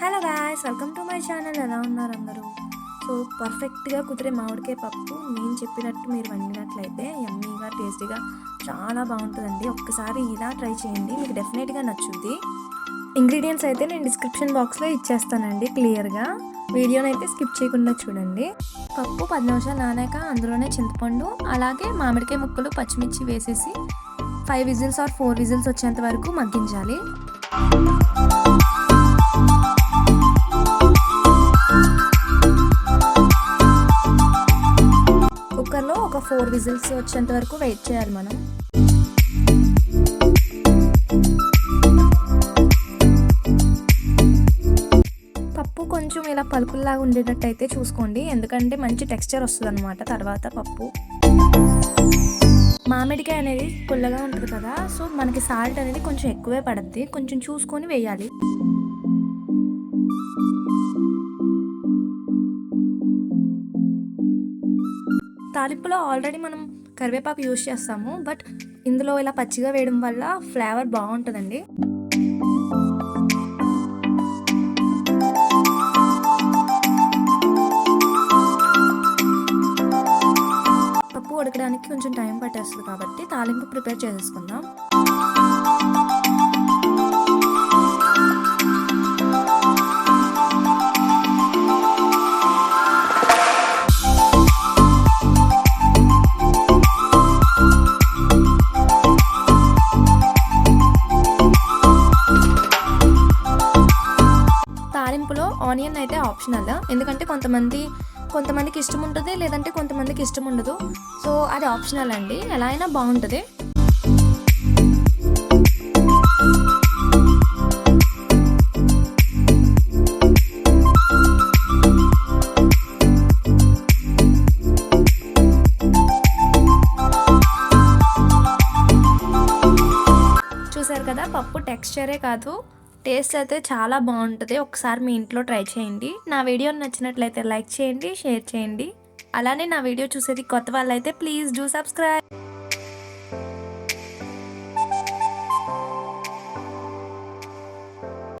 Hello guys welcome to my channel ఎలా ఉన్నారు అందరూ? సో పర్ఫెక్ట్గా కుదిరే మామిడికాయ పప్పు నేను చెప్పినట్టు మీరు వండినట్లయితే యమ్మీగా టేస్టీగా చాలా బాగుంటుందండి. ఒక్కసారి ఇలా ట్రై చేయండి. మీకు డెఫినెట్గా నచ్చుద్ది. ఇంగ్రీడియంట్స్ అయితే నేను డిస్క్రిప్షన్ బాక్స్లో ఇచ్చేస్తానండి క్లియర్గా వీడియోని అయితే స్కిప్ చేయకుండా చూడండి. పప్పు పది నిమిషాలు నానాక అందులోనే చింతపండు అలాగే మామిడికాయ ముక్కలు పచ్చిమిర్చి వేసేసి five whistles or four whistles వచ్చేంత వరకు మగ్గించాలి. ఫోర్ విజిల్స్ వచ్చేంత వరకు వెయిట్ చేయాలి మనం. పప్పు కొంచెం ఇలా పలుకుల్లాగా ఉండేటట్టయితే చూసుకోండి. ఎందుకంటే మంచి టెక్స్చర్ వస్తుంది అనమాట తర్వాత పప్పు. మామిడికాయ అనేది పుల్లగా ఉంటుంది కదా సో మనకి సాల్ట్ అనేది కొంచెం ఎక్కువే పడుద్ది. కొంచెం చూసుకొని వేయాలి. తాలింపులో ఆల్రెడీ మనం కరివేపాకు యూజ్ చేస్తాము బట్ ఇందులో ఇలా పచ్చిగా వేయడం వల్ల ఫ్లేవర్ బాగుంటుందండి. పప్పు ఉడకడానికి కొంచెం టైం పట్టేస్తుంది కాబట్టి తాలింపు ప్రిపేర్ చేసేసుకుందాం. ఆనియన్ అయితే ఆప్షనల్. ఎందుకంటే కొంతమంది కొంతమందికి ఇష్టం ఉంటుంది లేదంటే కొంతమందికి ఇష్టం ఉండదు. సో అది ఆప్షనల్ అండి. ఎలా అయినా బాగుంటుంది. చూసారు కదా పప్పు టెక్స్చరే కాదు. టేస్ట్ అయితే చాలా బాగుంటుంది. ఒకసారి మీ ఇంట్లో ట్రై చేయండి. నా వీడియో నచ్చినట్లయితే లైక్ చేయండి షేర్ చేయండి. అలానే నా వీడియో చూసేది కొత్త వాళ్ళైతే ప్లీజ్ డూ సబ్స్క్రైబ్.